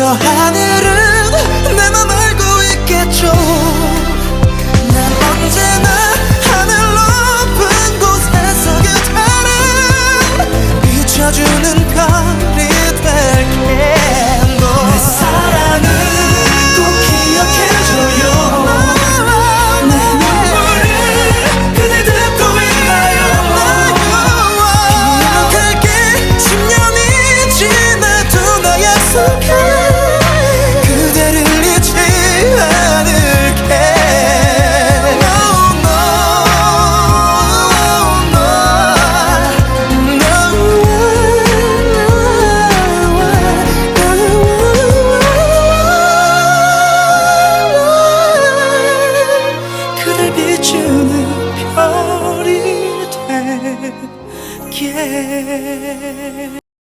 저 하늘은 내맘 알고 있겠죠. 난 언제나 하늘 높은 곳에서 그대를 비춰주는 별이 될게 내 사랑은 꼭 기억해줘요. 비추는 별이 되게